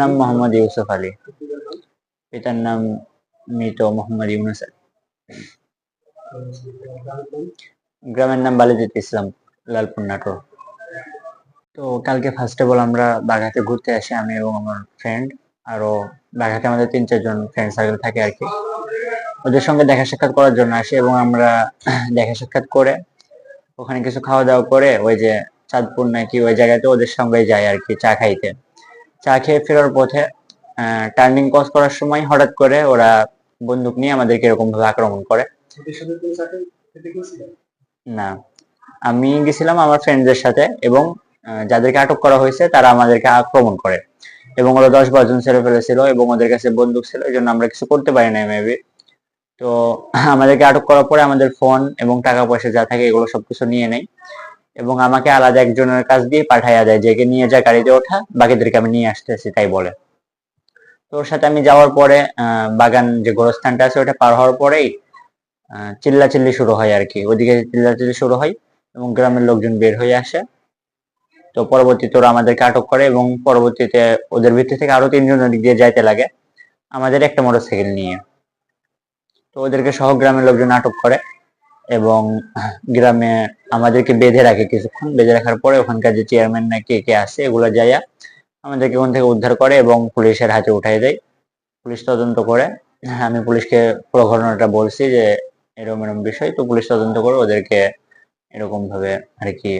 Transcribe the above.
নাম মোহাম্মদ ইউসুফ আলী। পিতার নাম মৃত মোহাম্মদ ইউনুস আলী। গ্রামের নাম বালিজিৎ ইসলাম, লালপুর নাটোর। তো কালকে ফার্স্ট অফ অল আমরা বাঘাতে ঘুরতে আসি আমি এবং আমার ফ্রেন্ড আরও বাঘাতে আমাদের তিন চারজন ফ্রেন্ড সার্কেল থাকে আর কি। ওদের সঙ্গে দেখা সাক্ষাৎ করার জন্য আসি এবং আমরা দেখা সাক্ষাৎ করে ওখানে কিছু খাওয়া দাওয়া করে ওই যে চাঁদপুর নাকি ওই জায়গাতে ওদের সঙ্গে যাই আর কি, চা খাইতে। চা খেয়ে ফেরার পথে টার্নিং ক্রস করার সময় হঠাৎ করে ওরা বন্দুক নিয়ে আমাদেরকে এরকম ভাবে আক্রমণ করে। না। আমি গেছিলাম আমার ফ্রেন্ডদের সাথে এবং যাদেরকে আটক করা হয়েছে তারা আমাদেরকে আক্রমণ করে এবং ওরা দশ জন ছেড়ে ফেলেছিল এবং ওদের কাছে বন্দুক ছিল এই জন্য আমরা কিছু করতে পারি না মেবি তো আমাদেরকে আটক করার পরে আমাদের ফোন এবং টাকা পয়সা যা থাকে এগুলো সবকিছু নিয়ে নেয় এবং আমাকে আলাদা একজনের কাছ দিয়ে পাঠাইয়া দেয়, যে নিয়ে যা গাড়িতে ওঠা, বাকিদেরকে আমি নিয়ে আসতেছি, তাই বলে। তো ওর সাথে আমি যাওয়ার পরে বাগান যে গোরস্থানটা আছে, ওটা পার হওয়ার পরেই চিল্লাচিল্লি শুরু হয় আর কি। ওদিকে চিল্লাচিল্লি শুরু হয় এবং গ্রামের লোকজন বের হয়ে আসে। তো পরবর্তীতে ওরা আমাদেরকে আটক করে এবং পরবর্তীতে ওদের ভিতর থেকে আরও তিনজন ওদিক দিয়ে যাইতে লাগে, আমাদের একটা মোটরসাইকেল নিয়ে। তো ওদেরকে সহ গ্রামের লোকজন আটক করে। এবং গ্রামে আমাদেরকে বেঁধে রাখে কিছুক্ষণ। বেঁধে রাখার পরে ওখানকার যে চেয়ারম্যান না কে কে আসে, এগুলো যাইয়া আমাদেরকে ওখান থেকে উদ্ধার করে এবং পুলিশের হাতে উঠাই দেয়। পুলিশ তদন্ত করে। আমি পুলিশকে পুরো ঘটনাটা বলছি যে এরকম এরকম বিষয়। তো পুলিশ তদন্ত করে ওদেরকে এরকম ভাবে আর কি